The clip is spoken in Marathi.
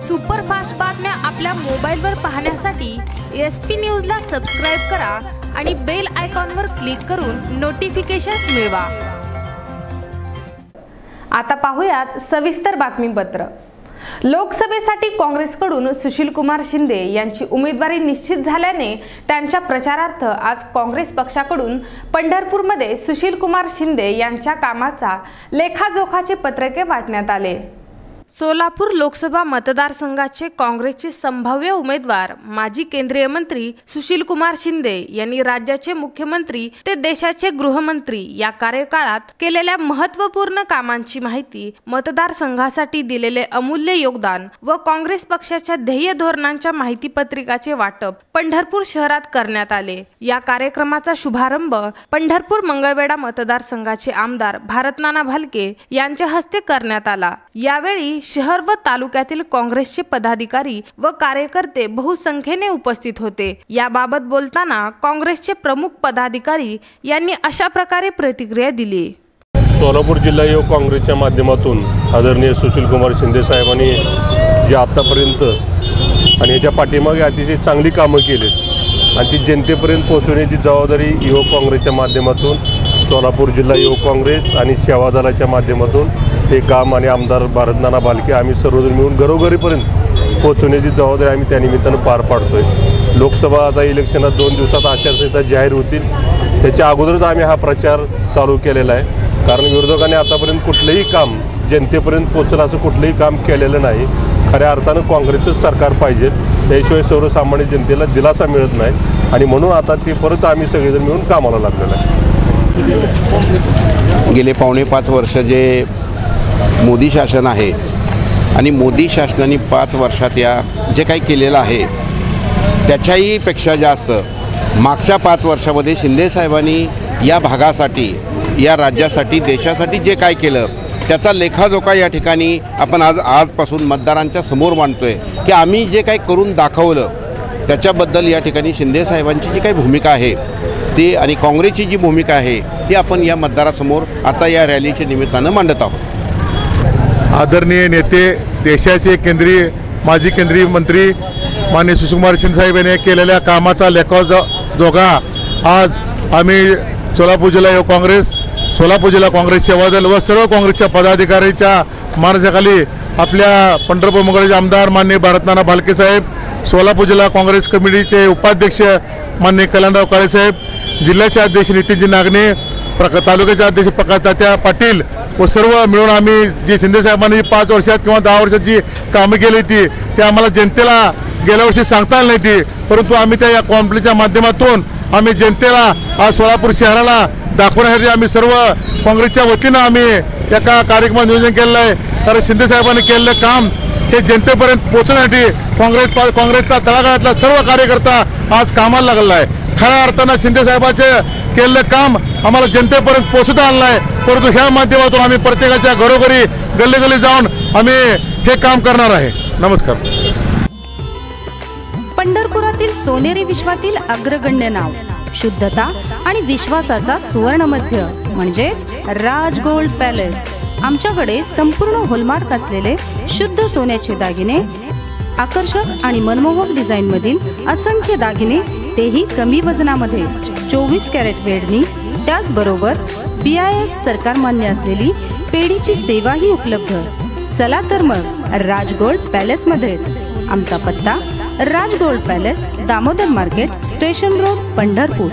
सुपरफास्ट बातम्या आपल्या मोबाईलवर पाहण्यासाठी एस पी न्यूजला सबस्क्राईब करा आणि बेल आयकॉनवर क्लिक करून नोटिफिकेशन्स मिळवा. आता पाहूयात सविस्तर बातमीपत्र. लोकसभेसाठी काँग्रेसकडून सुशील कुमार शिंदे यांची उमेदवारी निश्चित झाल्याने त्यांच्या प्रचारार्थ आज काँग्रेस पक्षाकडून पंढरपूरमध्ये सुशील कुमार शिंदे यांच्या कामाचा लेखाजोखाचे पत्रके वाटण्यात आले. सोलापूर लोकसभा मतदारसंघाचे काँग्रेसचे संभाव्य उमेदवार माजी केंद्रीय मंत्री सुशीलकुमार शिंदे यांनी राज्याचे मुख्यमंत्री ते देशाचे गृहमंत्री या कार्यकाळात केलेल्या महत्त्वपूर्ण कामांची माहिती मतदारसंघासाठी दिलेले अमूल्य योगदान व काँग्रेस पक्षाच्या ध्येय धोरणांच्या माहिती पत्रिकाचे वाटप पंढरपूर शहरात करण्यात आले. या कार्यक्रमाचा शुभारंभ पंढरपूर मंगळवेढा मतदारसंघाचे आमदार भारतनाना भालके यांच्या हस्ते करण्यात आला. यावेळी शहर व तालुक्यातील काँग्रेसचे पदाधिकारी व कार्यकर्ते बहुसंख्येने उपस्थित होते. याबाबत बोलताना काँग्रेसचे प्रमुख पदाधिकारी यांनी अशा प्रकारे प्रतिक्रिया दिली. सोलापूर जिल्हा युवक काँग्रेसच्या माध्यमातून आदरणीय सुशील कुमार शिंदे साहेबांनी जे आत्तापर्यंत आणि याच्या पाठीमागे अतिशय चांगली कामं केलीत आणि ती जनतेपर्यंत पोहोचवण्याची जबाबदारी युवक काँग्रेसच्या माध्यमातून सोलापूर जिल्हा युवक काँग्रेस आणि सेवा दलाच्या माध्यमातून हे काम आणि आमदार भारतनाना बालके आम्ही सर्वजण मिळून घरोघरीपर्यंत पोहोचवण्याची जबाबदारी आम्ही त्या निमित्तानं पार पाडतोय. लोकसभा आता इलेक्शनात दोन दिवसात आचारसंहिता जाहीर होतील. त्याच्या अगोदरच आम्ही हा प्रचार चालू केलेला आहे. कारण विरोधकांनी आतापर्यंत कुठलंही काम जनतेपर्यंत पोचलं असं कुठलंही काम केलेलं नाही. खऱ्या अर्थानं काँग्रेसचं सरकार पाहिजे. त्याशिवाय सर्वसामान्य जनतेला दिलासा मिळत नाही. आणि म्हणून आता ते परत आम्ही सगळेजण मिळून कामाला लागलेलं आहे. गेले पावणे पाच वर्ष जे मोदी शासन आहे आणि मोदी शासनाने पाच वर्षात या जे काही केलेलं आहे त्याच्याही पेक्षा जास्त मागच्या पाच वर्षामध्ये शिंदेसाहेबांनी या भागासाठी या राज्यासाठी देशासाठी जे काय केलं त्याचा लेखाजोखा या ठिकाणी आपण आज आजपासून मतदारांच्या समोर मांडतोय की आम्ही जे काही करून दाखवलं त्याच्याबद्दल या ठिकाणी शिंदेसाहेबांची जी काही भूमिका आहे ती आणि काँग्रेसची जी भूमिका आहे ती आपण या मतदारासमोर आता या रॅलीच्या निमित्तानं मांडत आहोत. आदरणीय नेते देशाचे केंद्रीय माजी केंद्रीय मंत्री मान्य सुषकुमार शिंदेसाहेब यांनी केलेल्या कामाचा लेखा जोगा आज आम्ही सोलापूर जिल्हा युवक काँग्रेस सोलापूर जिल्हा काँग्रेस सेवा दल व सर्व काँग्रेसच्या पदाधिकाऱ्याच्या मार्जाखाली आपल्या पंढरपूर मंगळचे आमदार मान्य भारतनाना भालके साहेब सोलापूर जिल्हा काँग्रेस कमिटीचे उपाध्यक्ष मान्य कल्याणराव काळेसाहेब जिल्ह्याचे अध्यक्ष नितीनजी नागने प्रका तालुक्याचे अध्यक्ष प्रकाश तात्या पाटील व सर्व मिळून आम्ही जी शिंदेसाहेबांनी पाच वर्षात किंवा दहा वर्षात जी कामं केली ती ते आम्हाला जनतेला गेल्या वर्षी सांगता आली नाही ती. परंतु आम्ही त्या या कॉम्प्लेच्या माध्यमातून आम्ही जनतेला आज सोलापूर शहराला दाखवण्यासाठी आम्ही सर्व काँग्रेसच्या वतीनं आम्ही एका कार्यक्रमात नियोजन केलेलं आहे. कारण शिंदेसाहेबांनी केलेलं काम हे जनतेपर्यंत पोहोचण्यासाठी काँग्रेस पा- काँग्रेसचा तळागाळातला सर्व कार्यकर्ता आज कामाला लागलेला आहे. खऱ्या अर्थानं शिंदेसाहेबाचे केलेलं काम आम्हाला जनतेपर्यंत पोहोचता आणलं आहे परंतु ह्या माध्यमातून आम्ही प्रत्येकाच्या घरोघरी गल्ली गल्ली जाऊन आम्ही हे काम करणार आहे. नमस्कार. पंढरपुरातील सोनेरी विश्वातील अग्रगण्य नाव शुद्धता आणि विश्वासाचा सुवर्ण मध्य म्हणजेच राज गोल्ड पॅलेस. आमच्याकडे संपूर्ण होलमार्क असलेले शुद्ध सोन्याचे दागिने आकर्षक आणि मनमोहक डिझाईन मधील असंख्य दागिने तेही कमी वजनामध्ये चोवीस कॅरेट वेडणी त्याचबरोबर बी आय एस सरकार मान्य असलेली पेढीची सेवाही उपलब्ध. चला तर मग राज गोल्ड पॅलेस मध्येच. आमचा पत्ता Raj gold palace Damodar market station road Pandharpur.